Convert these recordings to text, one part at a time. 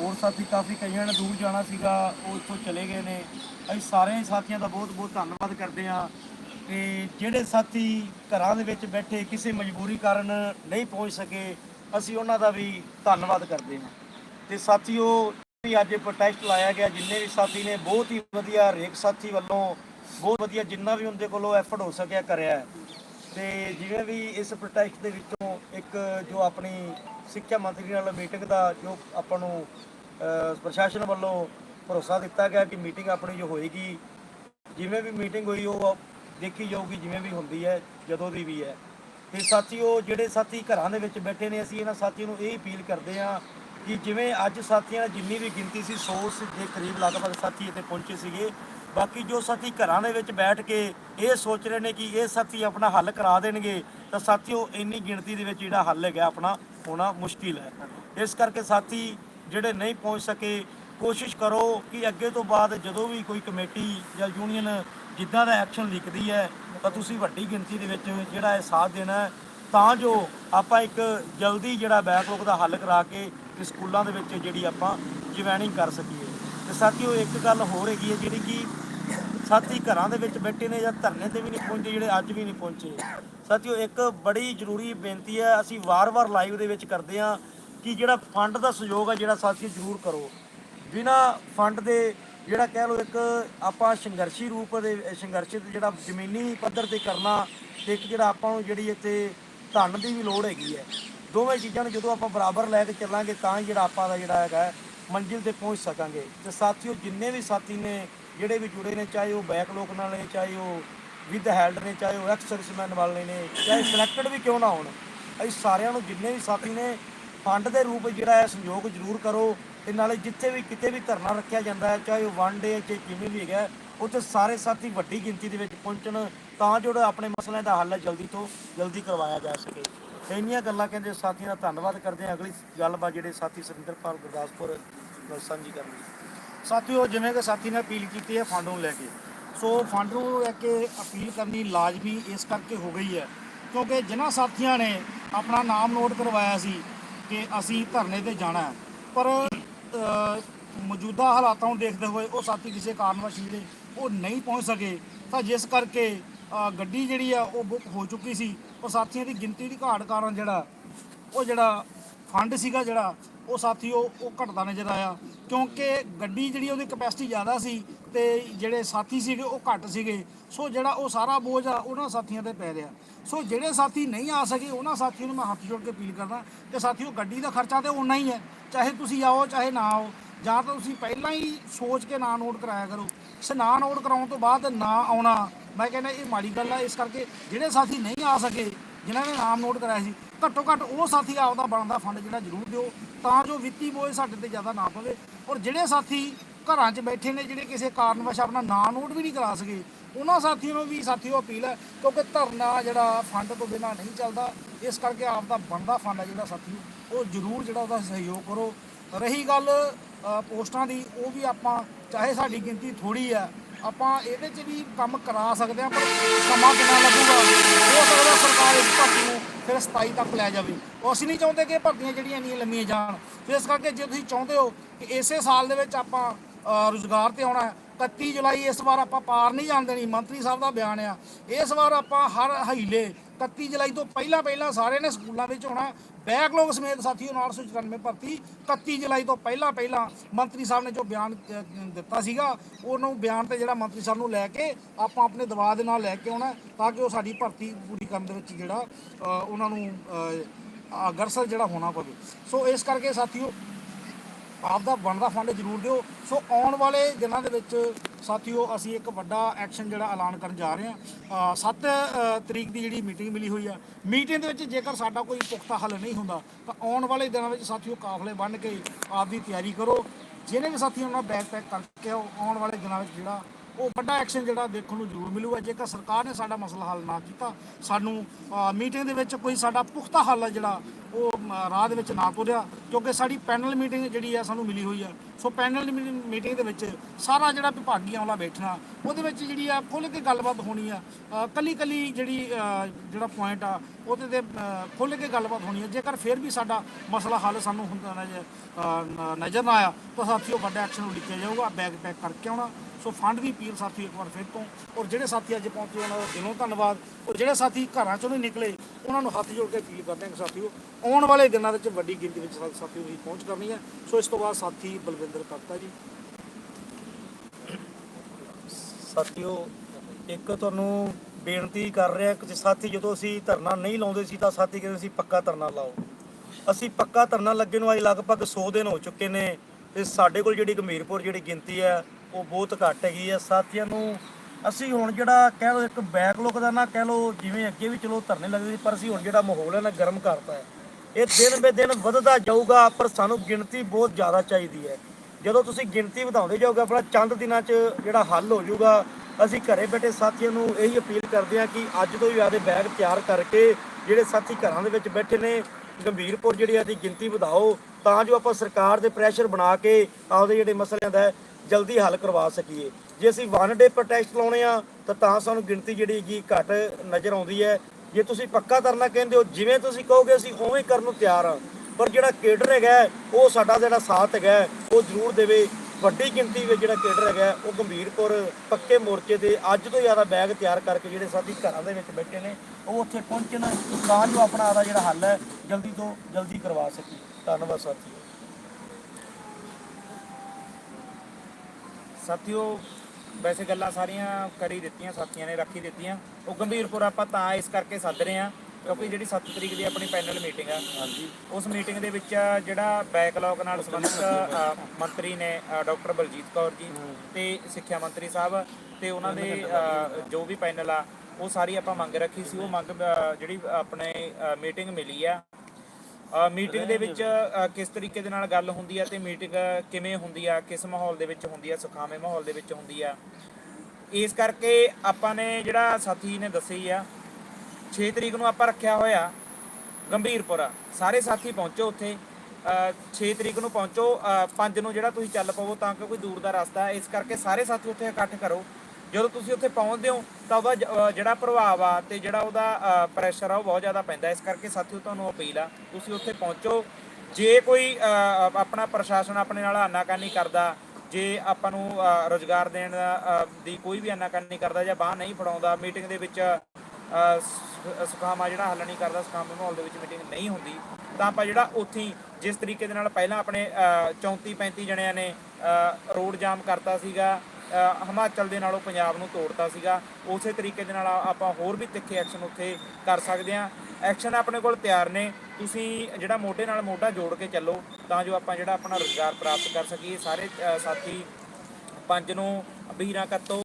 ਹੋਰ ਸਾਥੀ ਕਾਫੀ ਕਈਆਂ ਨੇ ਦੂਰ ਜਾਣਾ ਸੀਗਾ, ਉਹ ਇੱਥੋਂ ਚਲੇ ਗਏ ਨੇ। ਅਸੀਂ ਸਾਰੇ ਸਾਥੀਆਂ ਦਾ ਬਹੁਤ ਬਹੁਤ ਧੰਨਵਾਦ ਕਰਦੇ ਹਾਂ। ਤੇ ਜਿਹੜੇ ਸਾਥੀ ਘਰਾਂ ਦੇ ਵਿੱਚ ਬੈਠੇ, ਕਿਸੇ ਮਜਬੂਰੀ ਕਾਰਨ ਨਹੀਂ ਪਹੁੰਚ ਸਕੇ, ਅਸੀਂ ਉਹਨਾਂ ਦਾ ਵੀ ਧੰਨਵਾਦ ਕਰਦੇ ਹਾਂ। ਤੇ ਸਾਥੀਓ, ਵੀ ਅੱਜ ਪ੍ਰੋਟੈਸਟ ਲਾਇਆ ਗਿਆ, ਜਿੰਨੇ ਵੀ ਸਾਥੀ ਨੇ, ਬਹੁਤ ਹੀ ਵਧੀਆ ਹਰੇਕ ਸਾਥੀ ਵੱਲੋਂ, ਬਹੁਤ ਵਧੀਆ ਜਿੰਨਾ ਵੀ ਉਹਦੇ ਕੋਲੋਂ ਐਫਰਟ ਹੋ ਸਕਿਆ ਕਰਿਆ ਤੇ ਜਿਵੇਂ ਵੀ ਇਸ ਪ੍ਰੋਟੈਸਟ ਦੇ ਵਿੱਚੋਂ ਇੱਕ ਜੋ ਆਪਣੀ ਸਿੱਖਿਆ ਮੰਤਰੀ ਨਾਲ ਮੀਟਿੰਗ ਦਾ ਜੋ ਆਪਾਂ ਨੂੰ ਪ੍ਰਸ਼ਾਸਨ ਵੱਲੋਂ ਭਰੋਸਾ ਦਿੱਤਾ ਗਿਆ ਕਿ ਮੀਟਿੰਗ ਆਪਣੀ ਜੋ ਹੋਏਗੀ, ਜਿਵੇਂ ਵੀ ਮੀਟਿੰਗ ਹੋਈ ਉਹ ਦੇਖੀ ਜਾਊਗੀ, ਜਿਵੇਂ ਵੀ ਹੁੰਦੀ ਹੈ, ਜਦੋਂ ਦੀ ਵੀ ਹੈ। ਤੇ ਸਾਥੀਓ ਜਿਹੜੇ ਸਾਥੀ ਘਰਾਂ ਦੇ ਵਿੱਚ ਬੈਠੇ ਨੇ, ਅਸੀਂ ਇਹਨਾਂ ਸਾਥੀਆਂ ਨੂੰ ਇਹ ਅਪੀਲ ਕਰਦੇ ਹਾਂ ਕਿ ਜਿਵੇਂ ਅੱਜ ਸਾਥੀਆਂ ਦੀ ਜਿੰਨੀ ਵੀ ਗਿਣਤੀ ਸੀ 100 ਦੇ ਕਰੀਬ ਲਗਭਗ ਸਾਥੀ ਇੱਥੇ ਪਹੁੰਚੇ ਸੀਗੇ। ਬਾਕੀ ਜੋ ਸਾਥੀ ਘਰਾਂ ਦੇ ਵਿੱਚ ਬੈਠ ਕੇ ਇਹ ਸੋਚ ਰਹੇ ਨੇ ਕਿ ਇਹ ਸਾਥੀ ਆਪਣਾ ਹੱਲ ਕਰਾ ਦੇਣਗੇ, ਤਾਂ ਸਾਥੀਓ ਇੰਨੀ ਗਿਣਤੀ ਦੇ ਵਿੱਚ ਜਿਹੜਾ ਹੱਲ ਹੈਗਾ ਆਪਣਾ ਹੋਣਾ ਮੁਸ਼ਕਿਲ ਹੈ। ਇਸ ਕਰਕੇ ਸਾਥੀ ਜਿਹੜੇ ਨਹੀਂ ਪਹੁੰਚ ਸਕੇ, ਕੋਸ਼ਿਸ਼ ਕਰੋ ਕਿ ਅੱਗੇ ਤੋਂ ਬਾਅਦ ਜਦੋਂ ਵੀ ਕੋਈ ਕਮੇਟੀ ਜਾਂ ਯੂਨੀਅਨ ਜਿੱਦਾਂ ਦਾ ਐਕਸ਼ਨ ਲਿਖਦੀ ਹੈ, ਤਾਂ ਤੁਸੀਂ ਵੱਡੀ ਗਿਣਤੀ ਦੇ ਵਿੱਚ ਜਿਹੜਾ ਇਹ ਸਾਥ ਦੇਣਾ ਤਾਂ ਜੋ ਆਪਾਂ ਇੱਕ ਜਲਦੀ ਜਿਹੜਾ ਬੈਕਲੌਗ ਦਾ ਹੱਲ ਕਰਾ ਕੇ ਸਕੂਲਾਂ ਦੇ ਵਿੱਚ ਜਿਹੜੀ ਆਪਾਂ ਜੁਆਇਨਿੰਗ ਕਰ ਸਕੀਏ। ਤੇ ਸਾਥੀਓ, ਇੱਕ ਗੱਲ ਹੋਰ ਹੈਗੀ ਹੈ ਜਿਹੜੀ ਕਿ ਸਾਥੀ ਘਰਾਂ ਦੇ ਵਿੱਚ ਬੈਠੇ ਨੇ ਜਾਂ ਧਰਨੇ ਤੇ ਵੀ ਨਹੀਂ ਪਹੁੰਚੇ, ਜਿਹੜੇ ਅੱਜ ਵੀ ਨਹੀਂ ਪਹੁੰਚੇ। ਸਾਥੀਓ, ਇੱਕ ਬੜੀ ਜ਼ਰੂਰੀ ਬੇਨਤੀ ਹੈ, ਅਸੀਂ ਵਾਰ-ਵਾਰ ਲਾਈਵ ਦੇ ਵਿੱਚ ਕਰਦੇ ਹਾਂ ਕਿ ਜਿਹੜਾ ਫੰਡ ਦਾ ਸਹਿਯੋਗ ਹੈ, ਜਿਹੜਾ ਸਾਥੀਓ ਜ਼ਰੂਰ ਕਰੋ। ਬਿਨਾ ਫੰਡ ਦੇ ਜਿਹੜਾ ਕਹਿ ਲਓ ਇੱਕ ਆਪਾਂ ਸੰਘਰਸ਼ੀ ਰੂਪ ਦੇ ਸੰਘਰਸ਼ਿਤ ਜਿਹੜਾ ਜ਼ਮੀਨੀ ਪੱਧਰ ਤੇ ਕਰਨਾ, ਤੇ ਇੱਕ ਜਿਹੜਾ ਆਪਾਂ ਨੂੰ ਜਿਹੜੀ ਇੱਥੇ ਧਨ ਦੀ ਵੀ ਲੋੜ ਹੈਗੀ ਹੈ। ਦੋਵੇਂ ਚੀਜ਼ਾਂ ਨੂੰ ਜਦੋਂ ਆਪਾਂ ਬਰਾਬਰ ਲੈ ਕੇ ਚੱਲਾਂਗੇ, ਤਾਂ ਹੀ ਜਿਹੜਾ ਆਪਾਂ ਦਾ ਜਿਹੜਾ ਹੈਗਾ ਮੰਜ਼ਿਲ ਤੇ ਪਹੁੰਚ ਸਕਾਂਗੇ। ਤੇ ਸਾਥੀਓ, ਜਿੰਨੇ ਵੀ ਸਾਥੀ ਨੇ, ਜਿਹੜੇ ਵੀ ਜੁੜੇ ਨੇ, ਚਾਹੇ ਉਹ ਬੈਕਲੋਗ ਨਾਲ ਨੇ, ਚਾਹੇ ਉਹ ਵਿਦ ਹੈਲਡ ਨੇ, ਚਾਹੇ ਉਹ ਐਕਸ ਸਰਵਿਸਮੈਨ ਵਾਲੇ ਨੇ, ਚਾਹੇ ਸਿਲੈਕਟਡ ਵੀ ਕਿਉਂ ਨਾ ਹੋਣ, ਅਸੀਂ ਸਾਰਿਆਂ ਨੂੰ ਜਿੰਨੇ ਵੀ ਸਾਥੀ ਨੇ ਫੰਡ ਦੇ ਰੂਪ ਜਿਹੜਾ ਹੈ ਸੰਯੋਗ ਜ਼ਰੂਰ ਕਰੋ। ਤੇ ਨਾਲੇ ਜਿੱਥੇ ਵੀ ਕਿਤੇ ਵੀ ਧਰਨਾ ਰੱਖਿਆ ਜਾਂਦਾ ਹੈ, ਚਾਹੇ ਉਹ ਵਨ ਡੇ ਚਾਹੇ ਕਿਵੇਂ ਵੀ ਹੈਗਾ, ਉੱਥੇ ਸਾਰੇ ਸਾਥੀ ਵੱਡੀ ਗਿਣਤੀ ਦੇ ਵਿੱਚ ਪਹੁੰਚਣ, ਤਾਂ ਜੋ ਆਪਣੇ ਮਸਲਿਆਂ ਦਾ ਹੱਲ ਜਲਦੀ ਤੋਂ ਜਲਦੀ ਕਰਵਾਇਆ ਜਾ ਸਕੇ। ਇੰਨੀਆਂ ਗੱਲਾਂ ਕਹਿੰਦੇ ਸਾਥੀਆਂ ਦਾ ਧੰਨਵਾਦ ਕਰਦੇ ਹਾਂ। ਅਗਲੀ ਗੱਲਬਾਤ ਜਿਹੜੇ ਸਾਥੀ ਸੁਰਿੰਦਰਪਾਲ ਗੁਰਦਾਸਪੁਰ ਸਾਂਝੀ ਕਰਨ। ਕਰਨਗੇ ਸਾਥੀਓ, ਜਿਵੇਂ ਕਿ ਸਾਥੀ ਨੇ ਅਪੀਲ ਕੀਤੀ ਹੈ ਫੰਡ ਨੂੰ ਲੈ ਕੇ। ਸੋ ਫੰਡ ਨੂੰ ਲੈ ਕੇ ਅਪੀਲ ਕਰਨੀ ਲਾਜ਼ਮੀ ਇਸ ਕਰਕੇ ਹੋ ਗਈ ਹੈ, ਕਿਉਂਕਿ ਜਿਨ੍ਹਾਂ ਸਾਥੀਆਂ ਨੇ ਆਪਣਾ ਨਾਮ ਨੋਟ ਕਰਵਾਇਆ ਸੀ ਕਿ ਅਸੀਂ ਧਰਨੇ ਤੇ ਜਾਣਾ ਹੈ, ਪਰ ਮੌਜੂਦਾ ਹਾਲਾਤਾਂ ਨੂੰ ਦੇਖਦੇ ਹੋਏ ਉਹ ਸਾਥੀ ਕਿਸੇ ਕਾਰਨਵਸ਼ ਜਿਹੜੇ ਉਹ ਨਹੀਂ ਪਹੁੰਚ ਸਕੇ। ਤਾਂ ਜਿਸ ਕਰਕੇ ਗੱਡੀ ਜਿਹੜੀ ਆ ਉਹ ਬੁੱਕ ਹੋ ਚੁੱਕੀ ਸੀ, ਉਹ ਸਾਥੀਆਂ ਦੀ ਗਿਣਤੀ ਦੀ ਘਾਟ ਕਾਰਨ ਜਿਹੜਾ, ਉਹ ਜਿਹੜਾ ਫੰਡ ਸੀਗਾ ਜਿਹੜਾ ਉਹ ਸਾਥੀ, ਉਹ ਉਹ ਘਟਦਾ ਨਜ਼ਰ ਆਇਆ। ਕਿਉਂਕਿ ਗੱਡੀ ਜਿਹੜੀ ਉਹਦੀ ਕਪੈਸਿਟੀ ਜ਼ਿਆਦਾ ਸੀ ਤੇ ਜਿਹੜੇ ਸਾਥੀ ਸੀਗੇ, ਉਹ ਘੱਟ ਸੀਗੇ। ਸੋ ਜਿਹੜਾ ਉਹ ਸਾਰਾ ਬੋਝ ਆ, ਉਹਨਾਂ ਸਾਥੀਆਂ ਤੇ ਪੈ ਰਿਹਾ। ਸੋ ਜਿਹੜੇ ਸਾਥੀ ਨਹੀਂ ਆ ਸਕੇ, ਉਹਨਾਂ ਸਾਥੀਆਂ ਨੂੰ ਮੈਂ ਹੱਥ ਜੋੜ ਕੇ ਅਪੀਲ ਕਰਦਾ ਕਿ ਸਾਥੀਓ, ਗੱਡੀ ਦਾ ਖਰਚਾ ਤੇ ਉਨਾ ਹੀ ਹੈ। ਚਾਹੇ ਤੁਸੀਂ ਆਓ, ਚਾਹੇ ਨਾ ਆਓ। ਜਾਂ ਤਾਂ ਤੁਸੀਂ ਪਹਿਲਾਂ ਹੀ ਸੋਚ ਕੇ ਨਾ ਨੋਟ ਕਰਾਇਆ ਕਰੋ। ਸੇ, ਨਾਂ ਨੋਟ ਕਰਾਉਣ ਤੋਂ ਬਾਅਦ ਨਾ ਆਉਣਾ। ਮੈਂ ਕਹਿੰਦਾ, ਇਹ ਮਾੜੀ ਗੱਲ ਆ। ਇਸ ਕਰਕੇ ਜਿਹੜੇ ਸਾਥੀ ਨਹੀਂ ਆ ਸਕੇ ਜਿਨ੍ਹਾਂ ਨੇ ਨਾਮ ਨੋਟ ਕਰਾਇਆ ਸੀ, ਘੱਟੋ ਘੱਟ ਉਹ ਸਾਥੀ ਆਪਦਾ ਬਣਦਾ ਫੰਡ ਜਿਹੜਾ ਜ਼ਰੂਰ ਦਿਓ, ਤਾਂ ਜੋ ਵਿੱਤੀ ਬੋਝ ਸਾਡੇ ਤੇ ਜ਼ਿਆਦਾ ਨਾ ਪਵੇ। ਔਰ ਜਿਹੜੇ ਸਾਥੀ ਘਰਾਂ 'ਚ ਬੈਠੇ ਨੇ, ਜਿਹੜੇ ਕਿਸੇ ਕਾਰਨ ਵਸ਼ ਆਪਣਾ ਨਾਂ ਨੋਟ ਵੀ ਨਹੀਂ ਕਰਾ ਸਕੇ, ਉਹਨਾਂ ਸਾਥੀਆਂ ਨੂੰ ਵੀ ਸਾਥੀਓ ਅਪੀਲ ਹੈ, ਕਿਉਂਕਿ ਧਰਨਾ ਜਿਹੜਾ ਫੰਡ ਤੋਂ ਬਿਨਾਂ ਨਹੀਂ ਚੱਲਦਾ, ਇਸ ਕਰਕੇ ਆਪਦਾ ਬਣਦਾ ਫੰਡ ਹੈ ਜਿਹੜਾ ਸਾਥੀ, ਉਹ ਜ਼ਰੂਰ ਜਿਹੜਾ ਉਹਦਾ ਸਹਿਯੋਗ ਕਰੋ। ਰਹੀ ਗੱਲ ਪੋਸਟਾਂ ਦੀ, ਉਹ ਵੀ ਆਪਾਂ, ਚਾਹੇ ਸਾਡੀ ਗਿਣਤੀ ਥੋੜੀ ਆ ਆਪਾਂ ਇਹਦੇ 'ਚ ਵੀ ਕੰਮ ਕਰਾ ਸਕਦੇ ਹਾਂ, ਪਰ ਸਮਾਂ ਕਿੰਨਾ ਲੱਗੂਗਾ? ਹੋ ਸਕਦਾ ਸਰਕਾਰ ਇਸ ਭਰਤੀ ਨੂੰ ਫਿਰ 27 ਤੱਕ ਲੈ ਜਾਵੇ। ਉਹ ਅਸੀਂ ਨਹੀਂ ਚਾਹੁੰਦੇ ਕਿ ਭਰਤੀਆਂ ਜਿਹੜੀਆਂ ਇੰਨੀਆਂ ਲੰਮੀਆਂ ਜਾਣ। ਤੇ ਇਸ ਕਰਕੇ ਜੇ ਤੁਸੀਂ ਚਾਹੁੰਦੇ ਹੋ ਕਿ ਇਸੇ ਸਾਲ ਦੇ ਵਿੱਚ ਆਪਾਂ ਰੁਜ਼ਗਾਰ ਤੇ ਆਉਣਾ ਹੈ 31 ਜੁਲਾਈ ਇਸ ਵਾਰ ਆਪਾਂ ਪਾਰ ਨਹੀਂ ਜਾਣ ਦੇਣੀ। ਮੰਤਰੀ ਸਾਹਿਬ ਦਾ ਬਿਆਨ ਆ। ਇਸ ਵਾਰ ਆਪਾਂ ਹਰ ਹਈਲੇ 31 ਜੁਲਾਈ ਤੋਂ ਪਹਿਲਾਂ ਪਹਿਲਾਂ ਸਾਰਿਆਂ ਨੇ ਸਕੂਲਾਂ ਵਿੱਚ ਹੋਣਾ। ਬੈਕਲੌਗ ਸਮੇਤ ਸਾਥੀਓ 994 ਭਰਤੀ। 31 ਜੁਲਾਈ ਤੋਂ ਪਹਿਲਾਂ ਪਹਿਲਾਂ ਮੰਤਰੀ ਸਾਹਿਬ ਨੇ ਜੋ ਬਿਆਨ ਦਿੱਤਾ ਸੀਗਾ, ਉਹਨੂੰ ਬਿਆਨ ਤੇ ਜਿਹੜਾ ਮੰਤਰੀ ਸਾਹਿਬ ਨੂੰ ਲੈ ਕੇ ਆਪਾਂ ਆਪਣੇ ਦਬਾਅ ਦੇ ਨਾਲ ਲੈ ਕੇ ਆਉਣਾ ਤਾਂ ਕਿ ਉਹ ਸਾਡੀ ਭਰਤੀ ਪੂਰੀ ਕਰਨ ਦੇ ਵਿੱਚ ਜਿਹੜਾ ਉਹਨਾਂ ਨੂੰ ਅਗਰਸਰ ਜਿਹੜਾ ਹੋਣਾ ਪਵੇ। ਸੋ ਇਸ ਕਰਕੇ ਸਾਥੀਓ, ਆਪਦਾ ਬਣਦਾ ਫੰਡ ਜ਼ਰੂਰ ਦਿਓ। ਸੋ ਆਉਣ ਵਾਲੇ ਦਿਨਾਂ ਦੇ ਵਿੱਚ ਸਾਥੀਓ ਅਸੀਂ ਇੱਕ ਵੱਡਾ ਐਕਸ਼ਨ ਜਿਹੜਾ ਐਲਾਨ ਕਰਨ ਜਾ ਰਹੇ ਹਾਂ। 7 ਤਰੀਕ ਦੀ ਜਿਹੜੀ ਮੀਟਿੰਗ ਮਿਲੀ ਹੋਈ ਆ। ਮੀਟਿੰਗ ਦੇ ਵਿੱਚ ਜੇਕਰ ਸਾਡਾ ਕੋਈ ਪੁਖਤਾ ਹੱਲ ਨਹੀਂ ਹੁੰਦਾ ਤਾਂ ਆਉਣ ਵਾਲੇ ਦਿਨਾਂ ਵਿੱਚ ਸਾਥੀਓ ਕਾਫਲੇ ਬੰਨ ਕੇ ਆਪਦੀ ਤਿਆਰੀ ਕਰੋ। ਜਿਹਨੇ ਵੀ ਸਾਥੀ ਉਹਨਾਂ ਬੈਕਪੈਕ ਕਰਕੇ ਆਓ, ਆਉਣ ਵਾਲੇ ਦਿਨਾਂ ਵਿੱਚ ਜਿਹੜਾ ਉਹ ਵੱਡਾ ਐਕਸ਼ਨ ਜਿਹੜਾ ਦੇਖਣ ਨੂੰ ਜ਼ਰੂਰ ਮਿਲੂਗਾ। ਜੇਕਰ ਸਰਕਾਰ ਨੇ ਸਾਡਾ ਮਸਲਾ ਹੱਲ ਨਾ ਕੀਤਾ ਸਾਨੂੰ ਮੀਟਿੰਗ ਦੇ ਵਿੱਚ ਕੋਈ ਸਾਡਾ ਪੁਖਤਾ ਹੱਲ ਹੈ ਜਿਹੜਾ ਉਹ ਰਾਹ ਦੇ ਵਿੱਚ ਨਾ ਤੁਰਿਆ, ਕਿਉਂਕਿ ਸਾਡੀ ਪੈਨਲ ਮੀਟਿੰਗ ਜਿਹੜੀ ਆ ਸਾਨੂੰ ਮਿਲੀ ਹੋਈ ਆ। ਸੋ ਪੈਨਲ ਮੀਟਿੰਗ ਦੇ ਵਿੱਚ ਸਾਰਾ ਜਿਹੜਾ ਵਿਭਾਗੀ ਆਮਲਾ ਬੈਠਣਾ, ਉਹਦੇ ਵਿੱਚ ਜਿਹੜੀ ਆ ਖੁੱਲ੍ਹ ਕੇ ਗੱਲਬਾਤ ਹੋਣੀ ਆ। ਕੱਲੀ ਕੱਲੀ ਜਿਹੜੀ ਜਿਹੜਾ ਪੁਆਇੰਟ ਆ, ਉਹਦੇ ਤੇ ਖੁੱਲ੍ਹ ਕੇ ਗੱਲਬਾਤ ਹੋਣੀ ਆ। ਜੇਕਰ ਫਿਰ ਵੀ ਸਾਡਾ ਮਸਲਾ ਹੱਲ ਸਾਨੂੰ ਹੁੰਦਾ ਨਜ਼ਰ ਨਾ ਆਇਆ, ਤਾਂ ਸਾਥੀਓ ਵੱਡਾ ਐਕਸ਼ਨ ਉਡੀਕਿਆ ਜਾਊਗਾ। ਬੈਗ ਪੈਕ ਕਰਕੇ ਆਉਣਾ। ਸੋ ਫੰਡ ਦੀ ਅਪੀਲ ਸਾਥੀ ਇੱਕ ਵਾਰ ਫਿਰ ਤੋਂ, ਔਰ ਜਿਹੜੇ ਸਾਥੀ ਅੱਜ ਪਹੁੰਚੇ ਉਹਨਾਂ ਦਾ ਦਿਲੋਂ ਧੰਨਵਾਦ। ਔਰ ਜਿਹੜੇ ਸਾਥੀ ਘਰਾਂ ਚੋਂ ਨਹੀਂ ਨਿਕਲੇ, ਉਹਨਾਂ ਨੂੰ ਹੱਥ ਜੋੜ ਕੇ ਅਪੀਲ ਕਰਦੇ ਹਾਂ ਕਿ ਸਾਥੀਓ, ਆਉਣ ਵਾਲੇ ਦਿਨਾਂ ਦੇ ਵਿੱਚ ਵੱਡੀ ਗਿਣਤੀ ਵਿੱਚ ਸਾਥੀਓ ਦੀ ਪਹੁੰਚ ਕਰਨੀ ਹੈ। ਸੋ ਇਸ ਤੋਂ ਬਾਅਦ ਸਾਥੀ ਬਲਵਿੰਦਰ ਕੱਤਾ ਜੀ। ਸਾਥੀਓ, ਇੱਕ ਤੁਹਾਨੂੰ ਬੇਨਤੀ ਕਰ ਰਿਹਾ ਕਿ ਸਾਥੀ ਜਦੋਂ ਅਸੀਂ ਧਰਨਾ ਨਹੀਂ ਲਾਉਂਦੇ ਸੀ, ਤਾਂ ਸਾਥੀ ਕਹਿੰਦੇ ਸੀ, ਪੱਕਾ ਧਰਨਾ ਲਾਓ। ਅਸੀਂ ਪੱਕਾ ਧਰਨਾ ਲੱਗੇ ਨੂੰ ਅੱਜ ਲਗਭਗ 100 ਦਿਨ ਹੋ ਚੁੱਕੇ ਨੇ, ਤੇ ਸਾਡੇ ਕੋਲ ਜਿਹੜੀ ਗੰਭੀਰਪੁਰ ਜਿਹੜੀ ਗਿਣਤੀ ਹੈ ਉਹ ਬਹੁਤ ਘੱਟ ਹੈਗੀ ਹੈ ਸਾਥੀਆਂ ਨੂੰ ਅਸੀਂ ਹੁਣ ਜਿਹੜਾ ਕਹਿ ਲਓ ਇੱਕ ਬੈਕਲੌਗ ਦਾ ਨਾ ਕਹਿ ਲਓ ਜਿਵੇਂ ਅੱਗੇ ਵੀ ਚਲੋ ਧਰਨੇ ਲੱਗਦੇ ਸੀ, ਪਰ ਅਸੀਂ ਹੁਣ ਜਿਹੜਾ ਮਾਹੌਲ ਹੈ ਨਾ ਗਰਮ ਕਰਤਾ ਹੈ। ਇਹ ਦਿਨ ਬੇ ਦਿਨ ਵੱਧਦਾ ਜਾਊਗਾ, ਪਰ ਸਾਨੂੰ ਗਿਣਤੀ ਬਹੁਤ ਜ਼ਿਆਦਾ ਚਾਹੀਦੀ ਹੈ। ਜਦੋਂ ਤੁਸੀਂ ਗਿਣਤੀ ਵਧਾਉਂਦੇ ਜਾਓਗੇ, ਆਪਣਾ ਚੰਦ ਦਿਨਾਂ 'ਚ ਜਿਹੜਾ ਹੱਲ ਹੋ ਜਾਊਗਾ, ਅਸੀਂ ਘਰੇ ਬੈਠੇ ਸਾਥੀਆਂ ਨੂੰ ਇਹੀ ਅਪੀਲ ਕਰਦੇ ਹਾਂ ਕਿ ਅੱਜ ਤੋਂ ਹੀ ਆਦੇ ਬੈਗ ਤਿਆਰ ਕਰਕੇ ਜਿਹੜੇ ਸਾਥੀ ਘਰਾਂ ਦੇ ਵਿੱਚ ਬੈਠੇ ਨੇ, ਗੰਭੀਰਪੁਰ ਜਿਹੜੀ ਆਦੀ ਗਿਣਤੀ ਵਧਾਓ। ਤਾਂ ਜੋ ਆਪਾਂ ਸਰਕਾਰ ਦੇ ਪ੍ਰੈਸ਼ਰ ਬਣਾ ਕੇ ਆਪਦੇ ਜਿਹੜੇ ਮਸਲਿਆਂ ਦਾ ਜਲਦੀ ਹੱਲ ਕਰਵਾ ਸਕੀਏ। ਜੇ ਅਸੀਂ ਵਨ ਡੇ ਪ੍ਰੋਟੈਸਟ ਲਾਉਣੇ ਆ ਤਾਂ ਤਾਂ ਸਾਨੂੰ ਗਿਣਤੀ ਜਿਹੜੀ ਹੈਗੀ ਘੱਟ ਨਜ਼ਰ ਆਉਂਦੀ ਹੈ। ਜੇ ਤੁਸੀਂ ਪੱਕਾ ਕਰਨਾ ਕਹਿੰਦੇ ਹੋ ਜਿਵੇਂ ਤੁਸੀਂ ਕਹੋਗੇ ਅਸੀਂ ਉਵੇਂ ਕਰਨ ਨੂੰ ਤਿਆਰ ਆ। ਪਰ ਜਿਹੜਾ ਕੇਡਰ ਹੈਗਾ ਉਹ ਸਾਡਾ ਜਿਹੜਾ ਸਾਥ ਹੈਗਾ ਉਹ ਜ਼ਰੂਰ ਦੇਵੇ। ਵੱਡੀ ਗਿਣਤੀ ਵਿੱਚ ਜਿਹੜਾ ਕੇਡਰ ਹੈਗਾ ਹੈ, ਉਹ ਗੰਭੀਰਪੁਰ ਪੱਕੇ ਮੋਰਚੇ ਤੇ ਅੱਜ ਤੋਂ ਜ਼ਿਆਦਾ ਬੈਗ ਤਿਆਰ ਕਰਕੇ ਜਿਹੜੇ ਸਾਡੀ ਘਰਾਂ ਦੇ ਵਿੱਚ ਬੈਠੇ ਨੇ ਉਹ ਉੱਥੇ ਪਹੁੰਚਣ ਤਾਂ ਜੋ ਆਪਣਾ ਆਦਾ ਜਿਹੜਾ ਹੱਲ ਹੈ ਜਲਦੀ ਤੋਂ ਜਲਦੀ ਕਰਵਾ ਸਕੀਏ। ਧੰਨਵਾਦ ਸਾਥੀਓ। ਸਾਥੀਓ ਵੈਸੇ ਗੱਲਾਂ ਸਾਰੀਆਂ ਕਰੀ ਦਿੱਤੀਆਂ ਸਾਥੀਆਂ ਨੇ ਰੱਖੀ ਦਿੱਤੀਆਂ। ਉਹ ਗੰਭੀਰਪੁਰ ਆਪਾਂ ਤਾਂ ਇਸ ਕਰਕੇ ਸੱਦ ਰਹੇ ਆ ਕਿਉਂਕਿ ਜਿਹੜੀ 7 ਤਰੀਕ ਦੀ ਆਪਣੀ ਪੈਨਲ ਮੀਟਿੰਗ ਆ ਹਾਂਜੀ। ਉਸ ਮੀਟਿੰਗ ਦੇ ਵਿੱਚ ਜਿਹੜਾ ਬੈਕਲੌਗ ਨਾਲ ਸੰਬੰਧਿਤ ਅ, ਮੰਤਰੀ ਨੇ ਅ, ਡਾਕਟਰ ਬਲਜੀਤ ਕੌਰ ਜੀ ਤੇ ਸਿੱਖਿਆ ਮੰਤਰੀ ਸਾਹਿਬ ਤੇ ਉਹਨਾਂ ਦੇ ਅ, ਜੋ ਵੀ ਪੈਨਲ ਆ ਉਹ ਸਾਰੀ ਆਪਾਂ ਮੰਗ ਰੱਖੀ ਸੀ। ਉਹ ਮੰਗ ਅ, ਜਿਹੜੀ ਆਪਣੇ ਮੀਟਿੰਗ ਮਿਲੀ ਆ ਮੀਟਿੰਗ ਦੇ ਵਿੱਚ ਅ, ਕਿਸ ਤਰੀਕੇ ਦੇ ਨਾਲ ਗੱਲ ਹੁੰਦੀ ਆ ਤੇ ਮੀਟਿੰਗ ਕਿਵੇਂ ਹੁੰਦੀ ਆ ਕਿਸ ਮਾਹੌਲ ਦੇ ਵਿੱਚ ਹੁੰਦੀ ਆ ਸੁਖਾਵੇਂ ਮਾਹੌਲ ਦੇ ਵਿੱਚ ਹੁੰਦੀ ਆ। ਇਸ ਕਰਕੇ ਆਪਾਂ ਨੇ ਜਿਹੜਾ ਸਾਥੀ ਨੇ ਦੱਸੀ ਆ 6 ਤਰੀਕ ਨੂੰ ਆਪਾਂ ਰੱਖਿਆ ਹੋਇਆ ਗੰਭੀਰਪੁਰਾ। ਸਾਰੇ ਸਾਥੀ ਪਹੁੰਚੋ ਉੱਥੇ। ਅ, 6 ਤਰੀਕ ਨੂੰ ਪਹੁੰਚੋ। 5 ਨੂੰ ਜਿਹੜਾ ਤੁਸੀਂ ਚੱਲ ਪਵੋ ਤਾਂ ਕਿ ਕੋਈ ਦੂਰ ਦਾ ਰਸਤਾ ਹੈ। ਇਸ ਕਰਕੇ ਸਾਰੇ ਸਾਥੀ ਉੱਥੇ ਇਕੱਠ ਕਰੋ। ਜਦੋਂ ਤੁਸੀਂ ਉੱਥੇ ਪਹੁੰਚਦੇ ਹੋ ਤਾਂ ਉਹਦਾ ਜਿਹੜਾ ਪ੍ਰਭਾਵ ਆ ਤੇ ਜਿਹੜਾ ਉਹਦਾ ਪ੍ਰੈਸ਼ਰ ਆ ਉਹ ਬਹੁਤ ਜ਼ਿਆਦਾ ਪੈਂਦਾ। ਇਸ ਕਰਕੇ ਸਾਥੀਓ ਤੁਹਾਨੂੰ ਅਪੀਲ ਆ ਤੁਸੀਂ ਉੱਥੇ ਪਹੁੰਚੋ। ਜੇ ਕੋਈ ਆਪਣਾ ਪ੍ਰਸ਼ਾਸਨ ਆਪਣੇ ਨਾਲ ਆਨਾਕਾਨੀ ਕਰਦਾ ਜੇ ਆਪਾਂ ਨੂੰ ਅ, ਰੁਜ਼ਗਾਰ ਦੇਣ ਦੀ ਕੋਈ ਵੀ ਆਨਾਕਾਨੀ ਕਰਦਾ ਜਾਂ ਬਾਹ ਨਹੀਂ ਫੜਾਉਂਦਾ ਮੀਟਿੰਗ ਦੇ ਵਿੱਚ ਅ, ਸੁਖਾਵਾਂ ਜਿਹੜਾ ਹੱਲ ਨਹੀਂ ਕਰਦਾ ਸੁਖਾਵੇਂ ਮਾਹੌਲ ਦੇ ਵਿੱਚ ਮੀਟਿੰਗ ਨਹੀਂ ਹੁੰਦੀ ਤਾਂ ਆਪਾਂ ਜਿਹੜਾ ਉੱਥੇ ਹੀ ਜਿਸ ਤਰੀਕੇ ਦੇ ਨਾਲ ਪਹਿਲਾਂ ਆਪਣੇ 34 35 ਜਣਿਆਂ ਨੇ ਰੋਡ ਜਾਮ ਕਰਤਾ ਸੀਗਾ ਹਿਮਾਚਲ ਦੇ ਨਾਲੋਂ ਪੰਜਾਬ ਨੂੰ ਤੋੜਤਾ ਸੀਗਾ। ਉਸੇ ਤਰੀਕੇ ਦੇ ਨਾਲ ਆਪਾਂ ਹੋਰ ਵੀ ਤਿੱਖੇ ਐਕਸ਼ਨ ਉੱਥੇ ਕਰ ਸਕਦੇ ਹਾਂ। ਐਕਸ਼ਨ ਆਪਣੇ ਕੋਲ ਤਿਆਰ ਨੇ। ਤੁਸੀਂ ਜਿਹੜਾ ਮੋਢੇ ਨਾਲ ਮੋਢਾ ਜੋੜ ਕੇ ਚੱਲੋ, ਤਾਂ ਜੋ ਆਪਾਂ ਜਿਹੜਾ ਆਪਣਾ ਰੁਜ਼ਗਾਰ ਪ੍ਰਾਪਤ ਕਰ ਸਕੀਏ। ਸਾਰੇ ਸਾਥੀ ਪੰਜ ਨੂੰ ਵੀਰਾਂ ਕੱਤੋ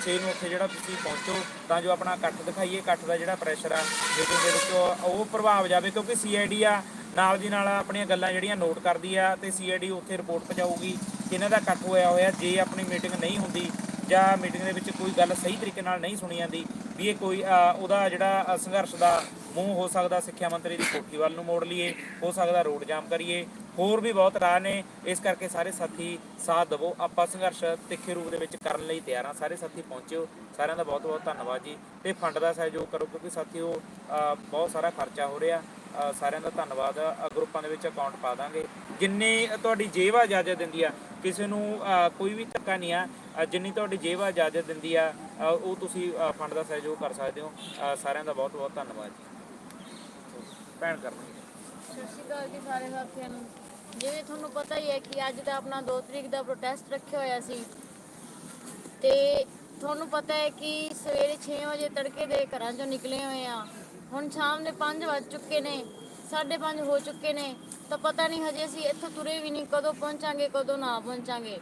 6 ਨੂੰ ਉੱਥੇ ਜਿਹੜਾ ਤੁਸੀਂ ਪਹੁੰਚੋ, ਤਾਂ ਜੋ ਆਪਣਾ ਇਕੱਠ ਦਿਖਾਈਏ। ਇਕੱਠ ਦਾ ਜਿਹੜਾ ਪ੍ਰੈਸ਼ਰ ਆ ਜਿਹਦੇ ਦੇ ਵਿੱਚ ਉਹ- ਪ੍ਰਭਾਵ ਜਾਵੇ, ਕਿਉਂਕਿ ਸੀਆਈਡੀ ਆ, ਨਾਲ ਦੀ ਨਾਲ ਆਪਣੀਆਂ ਗੱਲਾਂ ਜਿਹੜੀਆਂ ਨੋਟ ਕਰਦੀ ਆ, ਤੇ ਸੀਆਈਡੀ ਉੱਥੇ ਰਿਪੋਰਟ ਪਹੁੰਚਾਊਗੀ। ਇਹਨਾਂ ਦਾ ਇਕੱਠ ਹੋਇਆ ਹੋਇਆ ਜੇ ਆਪਣੀ ਮੀਟਿੰਗ ਨਹੀਂ ਹੁੰਦੀ ਜਾਂ ਮੀਟਿੰਗ ਦੇ ਵਿੱਚ ਕੋਈ ਗੱਲ ਸਹੀ ਤਰੀਕੇ ਨਾਲ ਨਹੀਂ ਸੁਣੀ ਜਾਂਦੀ ਵੀ ਇਹ ਕੋਈ ਉਹਦਾ ਜਿਹੜਾ ਸੰਘਰਸ਼ ਦਾ ਮੂੰਹ ਹੋ ਸਕਦਾ ਸਿੱਖਿਆ ਮੰਤਰੀ ਦੀ ਕੋਠੀ ਵੱਲ ਨੂੰ ਮੋੜ ਲਈਏ ਹੋ ਸਕਦਾ ਰੋਡ ਜਾਮ ਕਰੀਏ ਹੋਰ ਵੀ ਬਹੁਤ ਰਾਹ ਨੇ ਇਸ ਕਰਕੇ ਸਾਰੇ ਸਾਥੀ ਸਾਥ ਦਿਵੋ। ਆਪਾਂ ਸੰਘਰਸ਼ ਤਿੱਖੇ ਰੂਪ ਦੇ ਵਿੱਚ ਕਰਨ ਲਈ ਤਿਆਰ ਹਾਂ। ਸਾਰੇ ਸਾਥੀ ਪਹੁੰਚਿਓ। ਸਾਰਿਆਂ ਦਾ ਬਹੁਤ ਬਹੁਤ ਧੰਨਵਾਦ ਜੀ। ਤੇ ਫੰਡ ਦਾ ਸਹਿਯੋਗ ਕਰੋ ਕਿਉਂਕਿ ਸਾਥੀਓ ਅ, ਬਹੁਤ ਸਾਰਾ ਖਰਚਾ ਹੋ ਰਿਹਾ। ਸਾਰਿਆਂ ਦਾ ਧੰਨਵਾਦ। ਗਰੁੱਪਾਂ ਦੇ ਵਿੱਚ ਅਕਾਊਂਟ ਪਾ ਦਾਂਗੇ। ਜਿੰਨੇ ਤੁਹਾਡੀ ਜੇਬ ਇਜਾਜ਼ਤ ਦਿੰਦੀ ਆ, ਕਿਸੇ ਨੂੰ ਕੋਈ ਵੀ ਧੱਕਾ ਨਹੀਂ ਆ ਜਿੰਨੀ ਤੁਹਾਡੀ ਜੇਬ ਇਜਾਜ਼ਤ ਦਿੰਦੀ ਆ ਉਹ ਤੁਸੀਂ ਫੰਡ ਦਾ ਸਹਿਯੋਗ ਕਰ ਸਕਦੇ ਹੋ। ਸਾਰਿਆਂ ਦਾ ਬਹੁਤ ਬਹੁਤ ਧੰਨਵਾਦ ਜੀ। ਭੈਣ ਕਰਨੀ ਸਤਿ ਸ਼੍ਰੀ ਅਕਾਲ ਜੀ ਸਾਰੇ ਸਾਥੀਆਂ ਨੂੰ। ਜਿਵੇਂ ਤੁਹਾਨੂੰ ਪਤਾ ਹੀ ਹੈ ਕਿ ਅੱਜ ਦਾ ਆਪਣਾ 2 ਤਰੀਕ ਦਾ ਪ੍ਰੋਟੈਸਟ ਰੱਖਿਆ ਹੋਇਆ ਸੀ। ਤੇ ਤੁਹਾਨੂੰ ਪਤਾ ਹੈ ਕਿ ਸਵੇਰੇ 6 ਵਜੇ ਤੜਕੇ ਦੇ ਘਰਾਂ ਚੋਂ ਨਿਕਲੇ ਹੋਏ ਆ। ਹੁਣ ਸ਼ਾਮ ਦੇ 5 ਵੱਜ ਚੁੱਕੇ ਨੇ 5:30 ਹੋ ਚੁੱਕੇ ਨੇ। ਤਾਂ ਪਤਾ ਨਹੀਂ ਹਜੇ ਅਸੀਂ ਇੱਥੋਂ ਤੁਰੇ ਵੀ ਨਹੀਂ, ਕਦੋਂ ਪਹੁੰਚਾਂਗੇ, ਕਦੋਂ ਨਾ ਪਹੁੰਚਾਂਗੇ।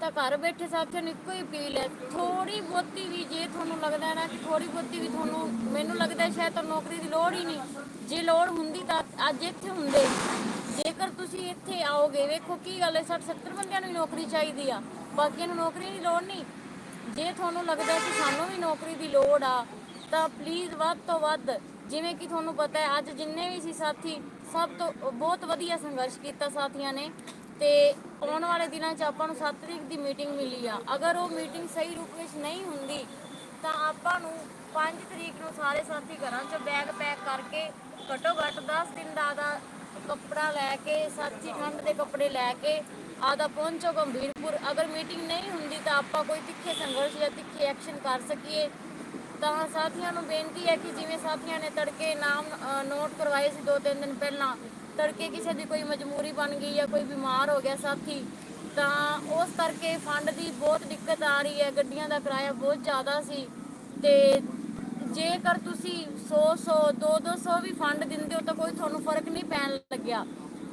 ਤਾਂ ਘਰ ਬੈਠੇ ਸਾਥੀਆਂ ਨੂੰ ਇੱਕੋ ਹੀ ਅਪੀਲ ਹੈ। ਥੋੜੀ ਬਹੁਤੀ ਵੀ ਜੇ ਤੁਹਾਨੂੰ ਲੱਗਦਾ ਨਾ ਕਿ ਥੋੜੀ ਬਹੁਤੀ ਵੀ ਤੁਹਾਨੂੰ, ਮੈਨੂੰ ਲੱਗਦਾ ਸ਼ਾਇਦ ਤੁਹਾਨੂੰ ਨੌਕਰੀ ਦੀ ਲੋੜ ਹੀ ਨਹੀਂ। ਜੇ ਲੋੜ ਹੁੰਦੀ ਤਾਂ ਅੱਜ ਇੱਥੇ ਹੁੰਦੇ। ਜੇਕਰ ਤੁਸੀਂ ਇੱਥੇ ਆਓਗੇ, ਵੇਖੋ ਕੀ ਗੱਲ ਹੈ 60 70 ਬੰਦਿਆਂ ਨੂੰ ਨੌਕਰੀ ਚਾਹੀਦੀ ਆ। ਬਾਕੀਆਂ ਨੂੰ ਨੌਕਰੀ ਦੀ ਲੋੜ ਨਹੀਂ। ਜੇ ਤੁਹਾਨੂੰ ਲੱਗਦਾ ਕਿ ਸਾਨੂੰ ਵੀ ਨੌਕਰੀ ਦੀ ਲੋੜ ਆ, ਤਾਂ ਪਲੀਜ਼ ਵੱਧ ਤੋਂ ਵੱਧ, ਜਿਵੇਂ ਕਿ ਤੁਹਾਨੂੰ ਪਤਾ ਹੈ, ਅੱਜ ਜਿੰਨੇ ਵੀ ਸੀ ਸਾਥੀ, ਸਭ ਤੋਂ ਬਹੁਤ ਵਧੀਆ ਸੰਘਰਸ਼ ਕੀਤਾ ਸਾਥੀਆਂ ਨੇ ਤੇ ਆਉਣ ਵਾਲੇ ਦਿਨਾਂ 'ਚ ਆਪਾਂ ਨੂੰ 7 ਤਰੀਕ ਦੀ ਮੀਟਿੰਗ ਮਿਲੀ ਆ। ਅਗਰ ਉਹ ਮੀਟਿੰਗ ਸਹੀ ਰੂਪ ਵਿੱਚ ਨਹੀਂ ਹੁੰਦੀ, ਤਾਂ ਆਪਾਂ ਨੂੰ 5 ਤਰੀਕ ਨੂੰ ਸਾਰੇ ਸਾਥੀ ਘਰਾਂ 'ਚ ਬੈਗ ਪੈਕ ਕਰਕੇ ਘੱਟੋ ਘੱਟ 10 ਦਿਨ ਦਾ ਦਾ ਕੱਪੜਾ ਲੈ ਕੇ ਸੱਚੀ ਠੰਡ ਦੇ ਕੱਪੜੇ ਲੈ ਕੇ ਆਦਾ ਪਹੁੰਚੋ ਗੰਭੀਰਪੁਰ ਅਗਰ ਮੀਟਿੰਗ ਨਹੀਂ ਹੁੰਦੀ ਤਾਂ ਆਪਾਂ ਕੋਈ ਤਿੱਖੇ ਸੰਘਰਸ਼ ਜਾਂ ਤਿੱਖੇ ਐਕਸ਼ਨ ਕਰ ਸਕੀਏ। ਤਾਂ ਸਾਥੀਆਂ ਨੂੰ ਬੇਨਤੀ ਹੈ ਕਿ ਜਿਵੇਂ ਸਾਥੀਆਂ ਨੇ ਤੜਕੇ ਨਾਮ ਨੋਟ ਕਰਵਾਏ ਸੀ ਦੋ ਤਿੰਨ ਦਿਨ ਪਹਿਲਾਂ, ਤੜਕੇ ਕਿਸੇ ਦੀ ਕੋਈ ਮਜਬੂਰੀ ਬਣ ਗਈ ਜਾਂ ਕੋਈ ਬਿਮਾਰ ਹੋ ਗਿਆ ਸਾਥੀ, ਤਾਂ ਉਸ ਕਰਕੇ ਫੰਡ ਦੀ ਬਹੁਤ ਦਿੱਕਤ ਆ ਰਹੀ ਹੈ, ਗੱਡੀਆਂ ਦਾ ਕਿਰਾਇਆ ਬਹੁਤ ਜ਼ਿਆਦਾ ਸੀ। ਤੇ ਜੇਕਰ ਤੁਸੀਂ 100 100 2 200 ਵੀ ਫੰਡ ਦਿੰਦੇ ਹੋ ਤਾਂ ਕੋਈ ਤੁਹਾਨੂੰ ਫ਼ਰਕ ਨਹੀਂ ਪੈਣ ਲੱਗਿਆ।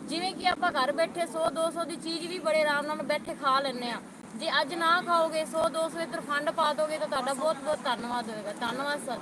ਜਿਵੇਂ ਕਿ ਆਪਾਂ ਘਰ ਬੈਠੇ 100 200 ਦੀ ਚੀਜ਼ ਵੀ ਬੜੇ ਆਰਾਮ ਨਾਲ ਬੈਠੇ ਖਾ ਲੈਂਦੇ ਆ ਜੇ ਅੱਜ ਨਾ ਖਾਓਗੇ 100 200 ਇੱਧਰ ਫੰਡ ਪਾ ਦੋਗੇ ਤਾਂ ਤੁਹਾਡਾ ਬਹੁਤ ਬਹੁਤ ਧੰਨਵਾਦ ਹੋਵੇਗਾ ਧੰਨਵਾਦ ਸਰ